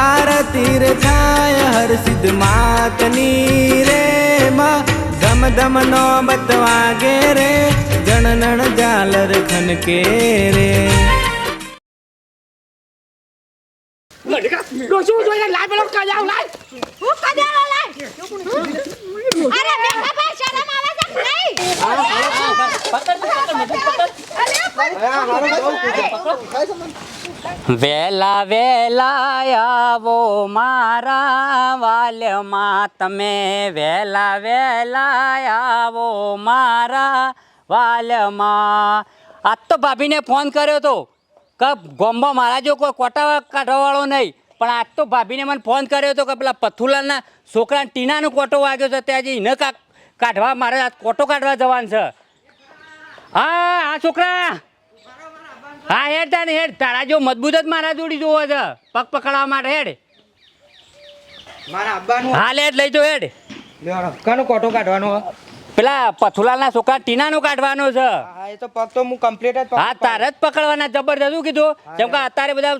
આરતી રે થાય હર સિદ્ધ માતની રે માં. ધમ ધમ નો બતવાગે રે જણનણ જાલર ખનકે રે. ડોસું જોઈને લાય પેલો કજાવ લાય હું કજાળો લાય અરે કે વેલા વેલા આવો મારા વાલમાં. તમે વેલા વેલા આવો મારા વાલમાં. આજ તો ભાભીને ફોન કર્યો તો. કે ગોમ્બો મારા જો કોઈ કોટા કાઢવાવાળો નહીં. પણ આજ તો ભાભીને મને ફોન કર્યો તો કે પેલા પથુલાલના છોકરા ટીનાનો કોટો વાગ્યો છે ત્યાં જઈને એને કા કાઢવા મારે કોટો કાઢવા જવાનું છે. હા હા છોકરા. હા હેડ તાને હેડ. તારા જો મજબૂત જ મારા જોડી જોવો છે. પગ પકડવા માટે હેડ. મારા અબ્બાનું હા લે લઈ જો હેડ. કનો કોટો કાઢવાનો. પેલા પથુલાલના છોકરા ટીનાનો કાઢવાનો છે. હા એ તો પગ તો હું કમ્પ્લીટ જ હા તારે જ પકડવાના જબરદસ્ત શું કીધું? જેમ કે અત્યારે બધા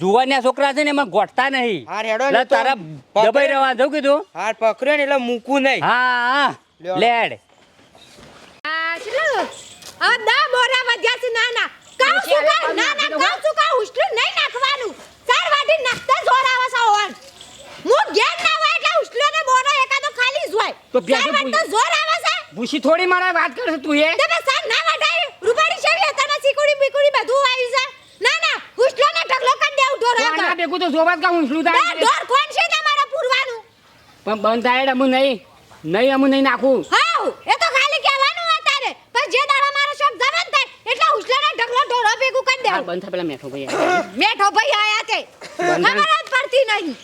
જુવાનિયા છોકરા છે ને એમાં ગોઠતા નહીં. હા, રેડો ને એટલે તો. તારા દબાઈ રહેવા જવું કીધું? હા પકડ્યો ને એટલે મૂકવું નહીં. હા હા. લેડ. આ ચલો આ દા બોરા વધ્યા છે ના ના કાઉ ના ના કાઉ શું કા ઉષ્ટું નહીં નાખવાનું. ચાર વાટી નાખતા જોર આવે છે ઓન હું ઘેર ના હોય એટલે ઉષ્ટલો ને બોરો એકાદો ખાલી જ હોય. તો ચાર ભેગું વાટ તો જોર આવે છે. ભૂસી થોડી મારા વાત કરે તું એ? તમે સાર ના વાટાય રૂપાડી શેર લેતા ચીકુડી બીકુડી બધું આવી છે. ના ના ઉષ્ટલો ને ઢગલો કરી દેવ ઢોર ના તો જોવા જ કાં થાય ઢોર કોણ છે તમારે પૂરવાનું? પણ બંધ થાય અમુ નહીં. નહીં અમુ નહીં નાખું. હાઉ એ તો ખાલી કહેવાનું હોય તારે. પણ જે દાડા મારો શોખ જવાન થાય એટલે ઉષ્ટલો ને ઢગલો ઢોરો ભેગું કરી દેવ. બંધ થાય પેલા મેઠો ભાઈ મેઠો ભાઈ આયા તે. ખબર જ પડતી નહીં.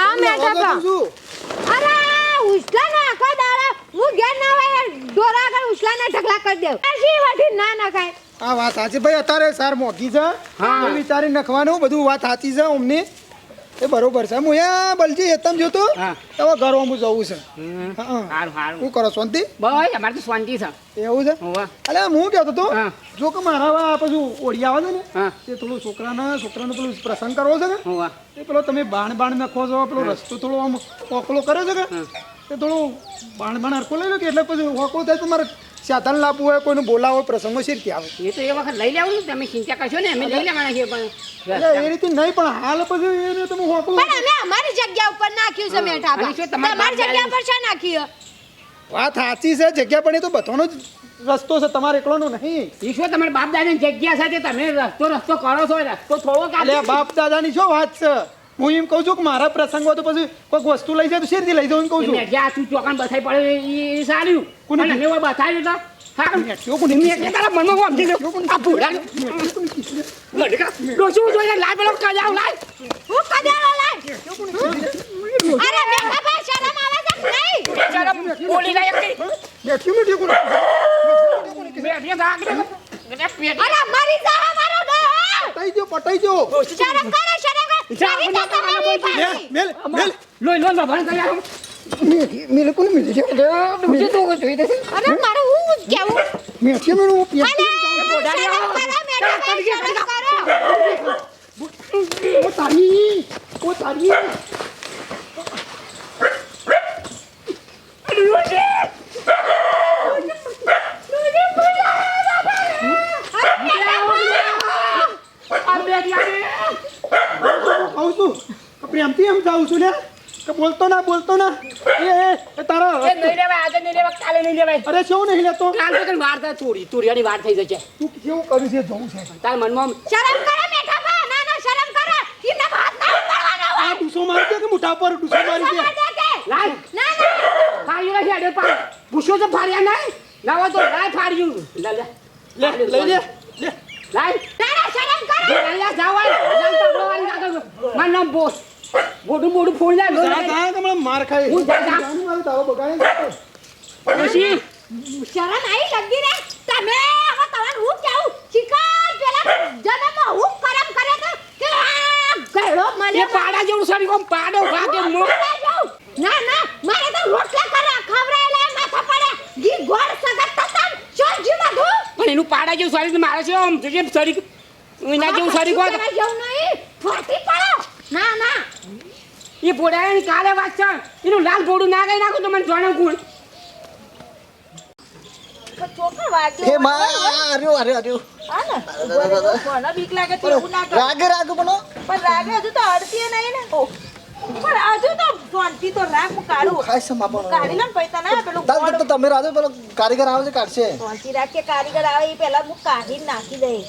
આ મેઠો તો. અરે ઉસલા ના આખો દાડા. હું ઘેર ના હોય ઢોરા આગળ ઉછલાના ઢગલા કરી દેવ. આશી વાટી ના નખાય? આ વાત સાચી. ભાઈ અત્યારે સાર મોગી છે. હા. વિચારી નખવાનું બધું વાત સાચી છે અમને. એ બરોબર છે. હું યા બલજી હેતમ જોતો તો. ઘર હું જવું છે. હા, કરો શાંતિ? ભાઈ અમારે તો શાંતિ છે. એવું છે? અલે હું કહેતો તો જો કે મારા પછી ઓળી આવે છે ને તે થોડું છોકરાના છોકરાનો પેલું પ્રસંગ કરવો છે ને એ પેલો તમે બાણ બાણ નાખો છો પેલો રસ્તો થોડો આમ ઓકલો કરે છે કે તે થોડું બાણ બાણ હરકો લઈ લો કે એટલે પછી ઓકલો થાય તો મારે સાધન લાવવું હોય કોઈનું બોલાવો હોય પ્રસંગમાં શેરથી આવે? એ તો એ વખત લઈ લેવું ને તમે ચિંતા કરશો ને અમે લઈ લેવાના છીએ પણ. એ રીતે નહીં પણ હાલ પછી એને તમે હોકલું પણ અમે અમારી જગ્યા ઉપર નાખ્યું છે મેઠા શું તમારા જગ્યા પર છે નાખ્યું વાત સાચી છે જગ્યા પણ એ તો બધાનો જ રસ્તો છે તમારે એકલોનો નહીં. ઈશ્વર તમારા બાપ દાદાની જગ્યા સાથે તમે રસ્તો રસ્તો કરો છો રસ્તો થોડો કાલે બાપ દાદાની શું વાત છે? હું એમ કહું છું કે મારા પ્રસંગ હોય તો પછી કોઈક વસ્તુ લઈ જાય તો શેરથી લઈ જાઉં એમ કહું છું. જ્યાં તું ચોકાન બસાઈ પડે એ- સારું કોને ઓય બતાવ્યું તો પટાઈ જા, મારી તો મને તમારી બોલ. મેલ પાસે. મેલ મેલ લોહી લોહી બાબાને કહી આવો. મેઠી મેલ કોને મેલ છે ડોસી તો જોઈ દેશે. અરે મારું હું કેવું મેઠિયો મેલ હું અરે શરમ કરો મેઠા ભાઈ શરમ કરો ઓ તારી ઓ તારી આ બેઠી આવી. કહું છું કે પ્રેમથી એમ જાઉં છું ને? કે બોલતો ના બોલતો ના. એ એ, એ તારા એ નહીં લેવાય, આજે નહીં લેવાય, કાલે નહીં લેવાય. અરે શું નહીં લેતો? કાલ તો વાર થાય, તુરી- તુરિયાની વાર થઈ જશે. તું કેવું કર્યું છે? જોઉં છે. તાર મનમાં શરમ કરે મેઠા ભાઈ ના ના શરમ કરે. એમને હાથ ના ઉપાડવાનો આ ડુસો મારી દે કે મોટા પર ડુસો મારી દે? લાઈ ના ના ફાડ્યું નથી આડે પા ભૂસ્યો તો ફાડ્યા નહીં? ના હોય તો લાઈ ફાડ્યું. લે લે. લે લઈ લે લે. લાઈ ના ના શરમ કરે. અહીંયા જાવ આય. જાવ તો. મારું નામ બોસ. મોટું મોટું ફોડી ના જા જા કે માર ખાય. હું જા, જા. જાનું મારું તારો બગાડે. ડોશી શરમ આઈ લગી રે. તમે હવે તમારે હું કેવું? શિકાર પેલા જન્મ હું કરમ કરે તો કે આ ગળો એ પાડા જેવું સડી કોમ પાડો ભાગે મો. ના ના મારે તો રોટલા કરા ખવરાયેલા માથા પડે. ઘી ગોળ સગત તતન ચોજી બધું? પણ એનું પાડા જેવું સડી મારે છે આમ જે સડી એના જેવું સરી કોમ જેવું નહીં. પડો એ ભોળાની કાલે વાત છે. એનું લાલ ભોળું ના ગઈ નાખું તો મને જોણે ગુણ. છોકરો હે માં ને? ઊભો રહેજો. કોને બીક લાગે તો એવું ના કરે. રાગે રાગે બનો પણ રાગે હજુ તો અડતી નહીં ને. પણ હજુ તો શાંતિ તો રાખ હું કાઢું. ખાય છે માં કાઢી લઉં પૈસા ના પેલું તાર તો તમે રાજો પેલો કારીગર આવે છે કાઢશે. રાખ કે કારીગર આવે એ પહેલા હું કાઢી નાખી દઈ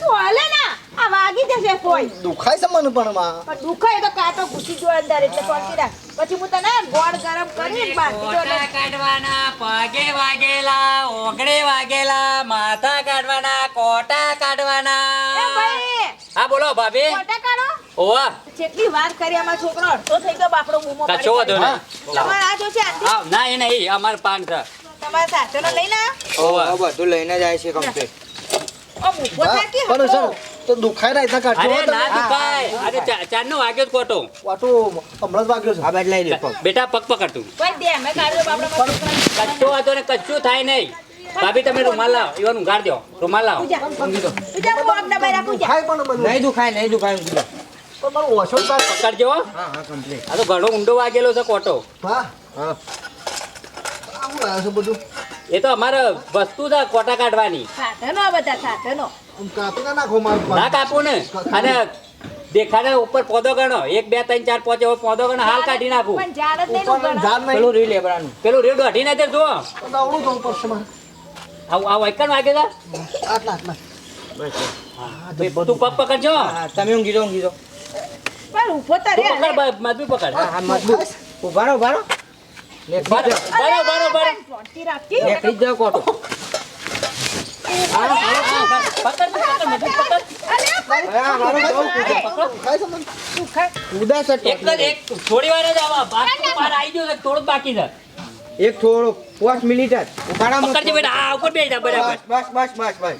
તું હાલે ના. આ વાગી જશે કોઈ. દુખાય છે મને પણ માં. પણ દુખાય તો કાંટો ઘૂસી જો અંદર એટલે શાંતિ રાખ. પછી હું તને ગોળ ગરમ કરી બાંધી કાઢવાના પગે વાગેલા ઓગળે વાગેલા માથા કાઢવાના કોટા એ કાઢવાના ભાઈ! હા બોલો ભાભી. કોટા કાઢો. ઓવા. જેટલી વાત કરી આમાં છોકરો અડધો થઈ ગયો બાપડો તમારે આ જોશે હા ના એ નહીં અમાર પાન છે. તમારા સાથેનો લઈને આવો. ઓવા. બધું લઈને જાય છે કમ્પ્લીટ થાકી તો દુખાય ના રીતના કાઢજો અરે ના દુખાય. અરે ચાર નો વાગ્યો જ કોટો કોટો હમણાં જ વાગ્યો છે. આ બેટ લઈ લે બેટા પગ પકડ તું. કોઈ દે મે કાઢ્યો બાપડા. કચ્ચો હતો ને કચ્ચું થાય નહીં. ભાભી તમે રૂમાલ લાવો. ઈવન ઉઘાડ દો. રૂમાલ લાવો. પૂજા. પૂજા, હું આમને બહાર રાખું જા. ખાય પણ બધું. નહીં દુખાય નહીં દુખાય હું કીધું. મારો ઓછો પકડજો હા. હા કમ્પ્લીટ આ તો ઘણો ઊંડો વાગેલો છે કોટો હા? હા. આવું આ બધું? એ તો અમારે વસ્તુ છે કોટા કાઢવાની. સાધનો બધા સાધનો કાપી ના નાખો મારું ના કાપું ને. અને દેખાડે ઉપર પોદો ગણો. એક બે ત્રણ ચાર પાંચ એવો પોદો ગણો હાલ કાઢી નાખું. પેલું રીલ લેવાનું. પેલું રીલ અઢી તે જુઓ. આવડું આવું આવું એકણ વાગે છે? આટલા આટલા તું પગ પકડજો. તમે ઊંઘી જાઓ ઊંઘી જાઓ પણ ઊભો તો રે. પકડ મજબૂત પકડ. હા હા મજબૂત. ઊભા ઊભા બરો બરો બરો. રાખી. કોટો. હા. મારો જાઓ દુખાય છે. મને? ઉદાસ એક થોડી વાર જ આવા. બહાર આવી ગયો થોડુંક બાકી છે. એક થોડો પાંચ મિનિટ જ. ઊભા પકડજે બેટા આ ઉપર બેસી જા બરાબર. બસ બસ બસ બસ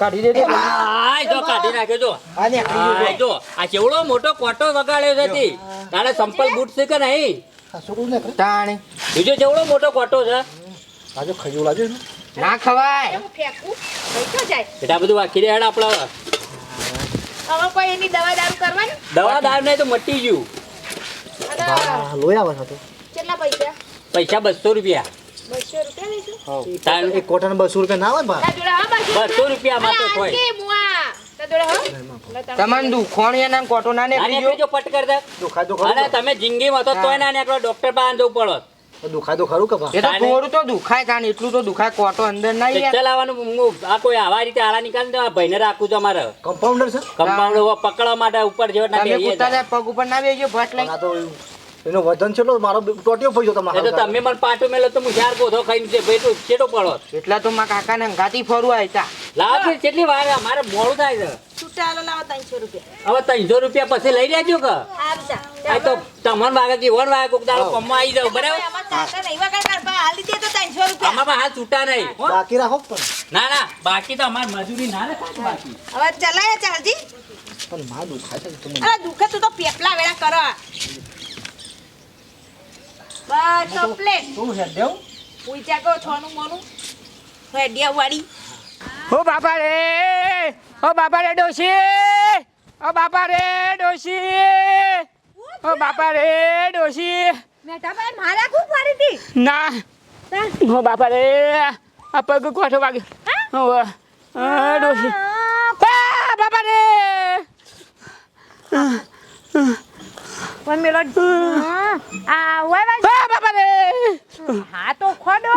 કાઢી દેજો આ જો કાઢી નાખ્યો જો. આ નીકળી આ જો આ કેવડો મોટો કોટો વગાડ્યો છે તી. તારે સંપલ બૂટ છે કે નહીં? ને તાણે બીજો જેવડો મોટો કોટો છે? આજે ખજૂર લાગ્યો છે ના ખવાય. હું ફેંકું. પૈસો જાય? બેટા બધું વાકી હેડ આપણે હવે કોઈ એની દવા દારૂ કરવાની? દવા દાર નહીં તો મટી ગયું. લોહી આવે તો. કેટલા પૈસા? પૈસા બસો રૂપિયા. બસો રૂપિયા લઈશું. તાર બસો રૂપિયા ના આવે બસો રૂપિયા માં તો હોય. તમને દુખોણિયા ના કોટો ના. નીકળી ગયો પટ કરતા તમે જિંદગીમાં તો તોય ના નીકળો ડોક્ટર પાસે જવું પડો. દુખાય તો ખરું કે ભાઈ એ તો થોડું તો દુખાય તાણ એટલું તો દુખાય કોટો અંદર ના યાર. ચલાવવાનું હું આ કોઈ આવા રીતે આળા નીકળ તો આ ભાઈને રાખું છું અમારે. કમ્પાઉન્ડર છે? કમ્પાઉન્ડ પકડવા માટે ઉપર જેવો ના તમે પગ ઉપર ના બેસજો ભટ લઈ. આ તો એનો વજન છે મારો ટોટ્યો પૈસો એ તો તમે મને પાટો મેલો તો હું ચાર ગોધો ખાઈને છે ભાઈ તું ચેટો પડો. એટલા તો મારા કાકા ને ગાતી ફરવા આયતા. લાવ છે કેટલી વાર મારે મોડું થાય છે? છૂટાલો લાવો ત્રણસો રૂપિયા. હવે ત્રણસો રૂપિયા પછી લઈ લેજો કે? આ તો તમને વાગે કે વણ વાગે કોક દાડો કમવા આવી જાવ બરાબર? અમાર કાકા નહીં. વાગે કાંઈ હાલી દે તો ત્રણસો રૂપિયા. અમાર હાલ છૂટા નહીં બાકી રાખો પણ? ના ના બાકી તો અમારે મજૂરી ના ને બાકી. હવે ચલાય ચાલજી. પણ માં દુખાય છે તો મને અરે દુખે તો પેપલા વેળા કરો. બસ શું છે દેવ? પૂછ્યા કહો છોનું મોનું. રેડિયા વાળી ઓ બાપા રે ઓ બાપા રે ડોશી ઓ બાપા રે ડોશી ઓ બાપા રે ડોશી. મેટાભાઈ મારા ખૂબ મારી હતી. ના ઓ બાપા રે આ પગ કોઠો વાગ્યો. ઓ આ ડોશી. બાપા રે. પણ મેલો આ ભાઈ આ બાપા રે. હા તો ખોડો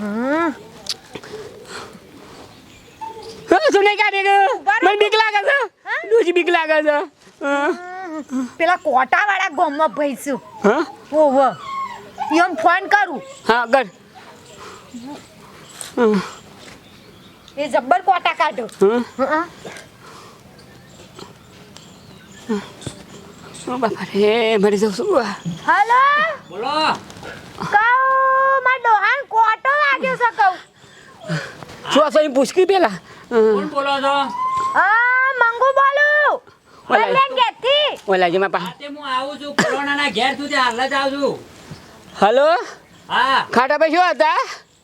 હા. નહીં કાઢી ગયું મને બીક લાગે છે. ડોશી બીક લાગે છે. પેલા કોટા વાળા ગોમમાં ભઈશું. હા? ઓહો એમ ફોન કરું. હા કર. એ જબ્બર કોટા કાઢો. હા? ઓ બાપા રે મરી જાઉં શું હલો? બોલો. કહું માર ડોહાન કોટો વાગ્યો છે કહું. શું આ સહી પૂછકી પેલા? કોણ બોલો છો? આ મંગુ બોલું. ઓલા. ગેટથી ઓલા જેમાં પા આજે હું આવું છું કોરોનાના ઘેર સુધી હાલ જ આવું છું. હલો? હા. ખાટા ભાઈ શું હતા?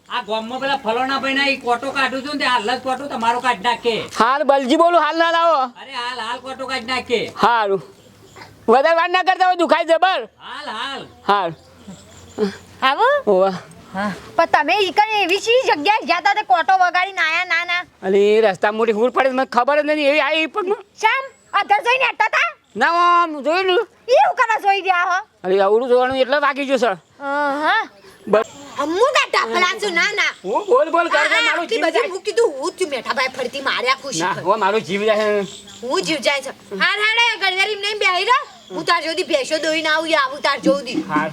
આ ગામમાં પેલા ફલોના ભાઈ ના કોટો કાઢું છું ને હાલ જ કોટો તમારો કાઢ નાખે. હાલ બલજી બોલું હાલ ના લાવો. અરે હાલ હાલ કોટો કાઢ નાખે. હારું. વધારે વાર ના કરતા હોય દુખાય જબર. હાલ હાલ. હાલ. આવો. ઓવા પણ તમે ઈ કઈ એવી સી જગ્યાએ ગયા તા તે કોટો વગાડીને આયા ના ના? અરે રસ્તા મોટી હુર પડે મને ખબર જ નથી એવી આવી પણ શામ અધર જોઈને હેઠતા તા? ના આમ જોયું એવું ઈ હું કરવા જોઈ ગયા હો? અરે આવડું જોવાનું એટલે વાગી ગયું સર હા. બસ. અમ્મુ છું ના ના. હું બોલ બોલ કર કર જીવ જાય. હું કીધું હું જ છું મેઠાભાઈ ફરતી માર્યા ખુશી ના હો મારું જીવ જાય હું જીવ જાય છે. હાર હાડે ગળવેરી નહીં બેહી રહો હું તાર જોદી ભેંસો દોઈને આવું આવું તાર જોદી હાર.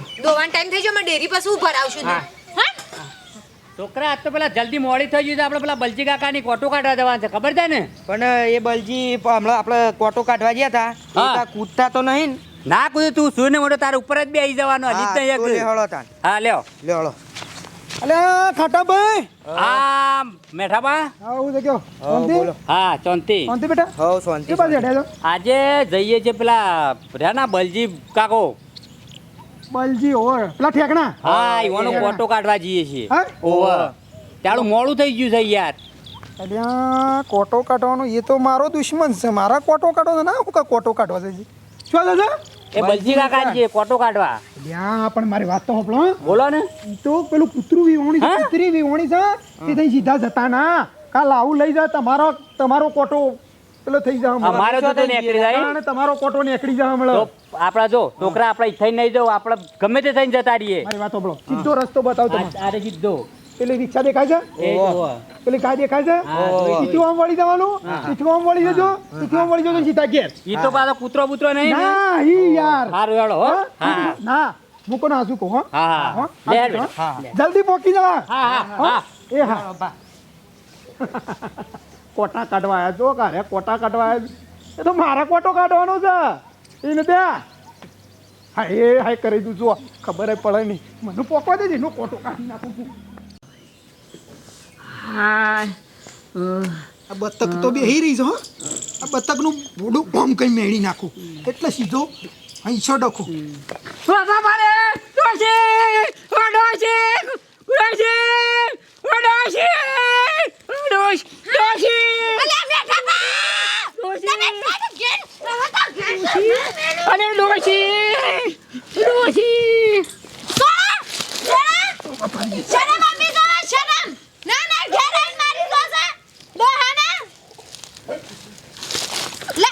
ટાઈમ થઈ ગયો મેં ડેરી પાસે હું ભરાવશું હા. છોકરા આજ તો પેલા જલ્દી મોડી થઈ ગયું છે. આપણે પેલા બલજી કાકાની કોટો કાઢવા જવાનું છે. ખબર છે ને? પણ એ બલજી હમણાં આપણે કોટો કાઢવા ગયા હતા કૂદતા તો નહીં ને. ના કુદું તું સુને મોટો તારા ઉપર જ બેસી જવાનો હજી હા, તો એક. તાન. હા લ્યો. લે હળો. અલે ખાટાભાઈ. આ મેઠાબા આવું તો કયો હા, શાંતિ? બોલો. હા ચોંતી શાંતિ બેટા? હો શાંતિ બાજે બાજુ આજે જઈએ છે પેલા રેના બલજી કાકો. બલજી ઓર. પેલા ઠેકણા? હા ઈવાનો કોટો કાઢવા જઈએ છીએ. હા? ઓવર ત્યારું મોડું થઈ ગયું છે યાર. અલ્યા કોટો કાઢવાનો એ તો મારો દુશ્મન છે. મારા કોટો કાઢો ના હું કોટો કાઢવા છે શું દાદા એ બલજી કાકા કોટો કાઢવા. અલ્યા પણ મારી વાત તો હોપળો બોલો ને. તો પેલું કૂતરું વિહોણી છે કૂતરી વિહોણી છે તે થઈ સીધા જતા ના. કાલ આવું લઈ જા તમારો તમારો કોટો પેલો થઈ જા. અમારો તો તો નીકળી જાય. અને તમારો કોટો નીકળી જા હમળો આપડા જો છોકરા આપડા ઈચ્છા નહીં જો આપણે ગમે તે થઈને જતા રહીએ. મારી વાત હોપળો સીધો રસ્તો બતાવ તમે આરે જીદ્દો પેલી રિક્ષા દેખાય છે? પેલી ગાય દેખાય છે? હા, આમ વળી જવાનું? સીધું આમ વળી જજો. સીધું આમ વળી જજો સીધા ઘેર. ઈ તો પાછો કૂતરો બૂતરો નહીં ના? ઈ યાર. હારું હેડો હો. હા? હા. ના મૂકો ના હાસુ કહો હા? હા હો? જલ્દી પોકી જવા. હા હા હા એ હા. કોટા કાઢવા આવ્યા જો કારે કોટા કાઢવા આવ્યા એ તો મારા કોટો કાઢવાનો છે. એને ત્યાં હા એ હાય કરી દઉં જો ખબર પડે નહીં. મને પોકવા દેજે એનો કોટો કાઢી નાખું છું. હા આ બતક તો બેહી રહી છે હો. આ બતકનું બોડું કોમ કઈ મેળી નાખું. એટલે સીધો અહીં છો ડખો બાપા મારે ડોશી ઓ ડોશી ડોશી ઓ ડોશી ડોશ ડોશી. ડોશી. ઘેર હવે તો ઘેર અરે ડોશી ડોશી. શરમ આપી દો શરમ ના ના ઘેર આવીને મારી દો છે ડોહાના લે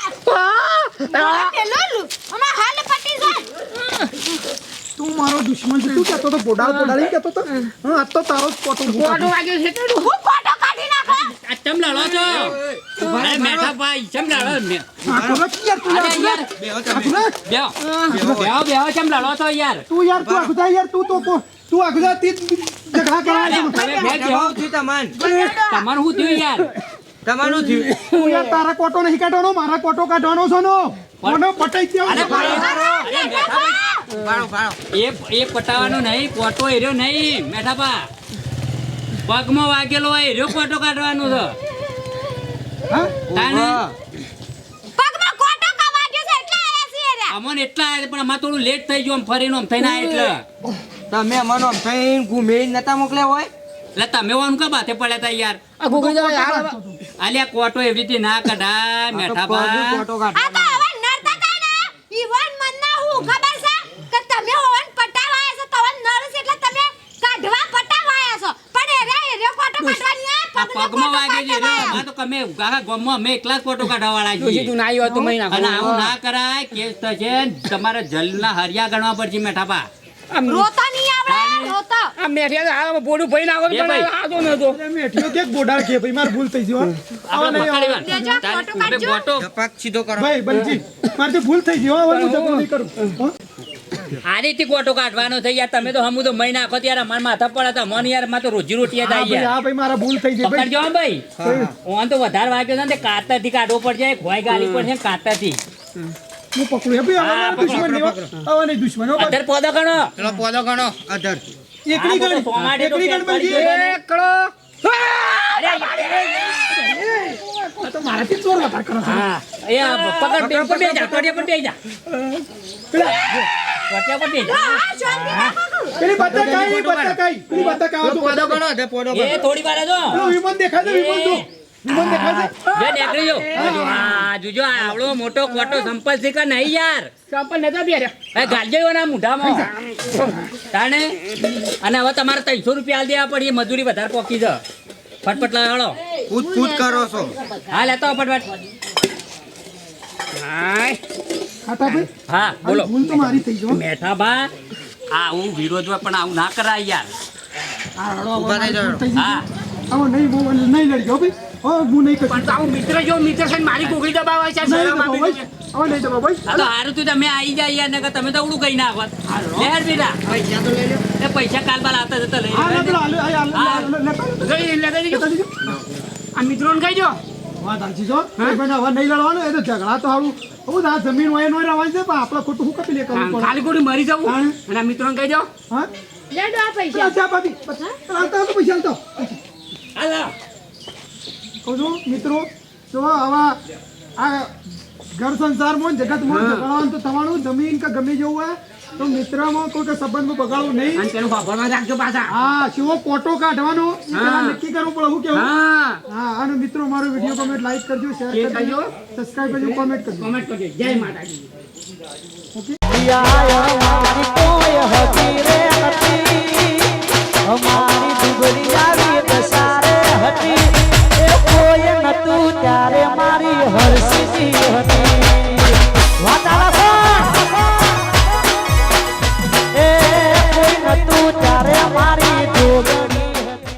આ પેલો લુ અમાર હાલ પટી જાય તું મારો દુશ્મન છે તું બોડાળ બોડાળી કેતો તો. હા. આ તો તારો પોટો હું કોટો છે તો હું પોટો કાઢી નાખો? આ ચમ લડો છો? ભાઈ મેઠા ભાઈ ચમ લડો મે- આ તો યાર તું યાર રખ. બેહો બેહો. બેહો ચમ લડો છો યાર? તું યાર તું આખું યાર તું તો કો- તું આખું તી ઝઘડા કરાવે છે. તમે બે તમન. તમારું શું થયું યાર? તમારું થયું. તું યાર તારા કોટો નહીં કાઢવાનો મારા કોટો કાઢવાનો છો નો. મને પટાઈ દેવો? અરે ભાઈ, અરે મેઠા ભાઈ ભાડો ભાડો. એ એ પટાવાનો નહીં કોટો એર્યો નહીં મેઠાપા પગમાં વાગેલો હોય એર્યો કોટો કાઢવાનો છે. હા? પગમાં કોટો કા વાગ્યો છે? એટલે આયા છીએ રે. અમોને એટલા આયા પણ આમાં થોડું લેટ થઈ ગયું આમ ફરીને આમ થઈને આયા એટલે. તમે અમને આમ થઈને ઘૂમે નતા મોકલ્યા હોય? એટલે તમે ઓન કા બાથે પડ્યા તા યાર? આ ગુગલ જાવ યાર આલ્યા કોટો એવી રીતે ના કઢા મેઠાપા કોટો તો કાઢવાનો. હવે નડતા તા ને ઈવન મનના હું ખબર છે કે તમે ઓન પટાવાયા છો તવન નળ છે એટલે તમે કાઢવા પટાવાયા છો એરે એરે કાઢવાની આ પગમાં વાગે છે રે આ તો તમે કાકા ગમમાં અમે એકલા જ કોટો કાઢવા વાળા છીએ. તું ના આવ્યો તો મહી અને આવું ના કરાય કેસ થશે તમારે જલના હરિયા ગણવા પડશે મેઠાપા રોતો નહીં આવડે રોતો. આ મેઠિયા હાલ બોડું ભઈ નાખો તો. પણ આજો નતો. અરે મેઠીઓ કે બોડાળ કે ભાઈ માર ભૂલ થઈ ગયો આપણે. ફોટો કાઢજો. ફોટો સીધો કરો. ભાઈ બલજી મારથી ભૂલ થઈ ગઈ હવે હું જતો નહીં કરું. હો? આ કોટો કાઢવાનો થઈ યાર તમે તો હમું તો મહી નાખો તો યાર અમારા માથા પડે તો મને યારમાં તો રોજી રોટી થાય યાર હા ભાઈ મારા ભૂલ થઈ ગઈ પકડજો હો ભાઈ ઓન તો વધારે વાગ્યો છે ને કાતરથી કાઢવો પડશે ખોઈ ગાલી પડશે કાતરથી હું પકડું ભાઈ હવે દુશ્મન નહીં નહીં દુશ્મન અધર પોદો ગણો પેલો પોદો ગણો અધર એકલી ગણ એકલી ગણ પેટ પડી બલજી ગયો ને. એકડો તો મારાથી ચોર વધારે કરો છે હા એ પકડ બે ઉપર બે જા ટોટિયા પર બે જા પેલા કોટિયા પર બેસી. હા શાંતિ રાખો પેલી બતક આવી બતક આવી પેલી બતક આવે તો પોદો ગણો તે પોદો એ થોડી વાર જો વિમાન દેખાય છે વિમાન તો વિમાન દેખાય છે બે નીકળી જો. આ જોજો આ મોટો કોટો સંપલ કે નહીં યાર? ચંપલ નતા પહેર્યા એ ગાલજો એના મૂઢામાં. તાણે? અને હવે તમારે ત્રણસો રૂપિયા આલ દેવા પડી મજૂરી વધારે પોકી છે. ફટફટ લાવો પૂછ પૂછ કરો છો. હા લેતો ફટફટ. હાય. ખાટા હા બોલો ભૂલ તો મારી થઈ જો મેઠા બા આવું વિરોધ પણ આવું ના કરાય યાર આ રડો ઊભા થઈ જાઓ. હા ગઈ નહીં બહુ નહીં લડી ભાઈ હવે હું નહીં કરું પણ તો મિત્ર જો મિત્ર છે મારી કોકરી દબાવે છે શરમ આપી દે. હવે નહીં દબાવો ભાઈ તો હારું તું તમે આવી જાય યાર નકર તમે તો ઉડું કઈ નાખો લેર બેટા પૈસા તો લઈ લો એ પૈસા કાલ બાલ આવતા જતા લઈ ગઈ લગાઈ દેજો આ મિત્રોને કહી દો વાત સાચી જો ભાઈ હવે નહીં લડવાનું એ તો ઝઘડા તો હારું હું આ જમીન હોય નો રહેવાની છે પણ આપણે ખોટું શું કપી લે કરવું ખાલી ખોટી મરી જવું? અને આ મિત્રોને કહી દો. હા? લેડો આ પૈસા. ચા પાપી તો પૈસા આવતો હાલો. કહું છું મિત્રો જો આવા આ ઘર સંસારમાં જગતમાં ઝઘડાવાનું તો તમારું જમીન કે ગમે જેવું હોય તો મિત્રમાં કોઈ કે સંબંધમાં બગાડવું નહીં. અને પેલું ભાભરમાં રાખજો પાછા. હા શિવો કોટો કાઢવાનો નક્કી કરવું પડે હું કેવું? હા. હા અને મિત્રો મારો વીડિયો કમેન્ટ લાઈક કરજો શેર કરજો. સબસ્ક્રાઇબ કરજો કોમેન્ટ કરજો. કોમેન્ટ કરજો. જય માતાજી. અમારી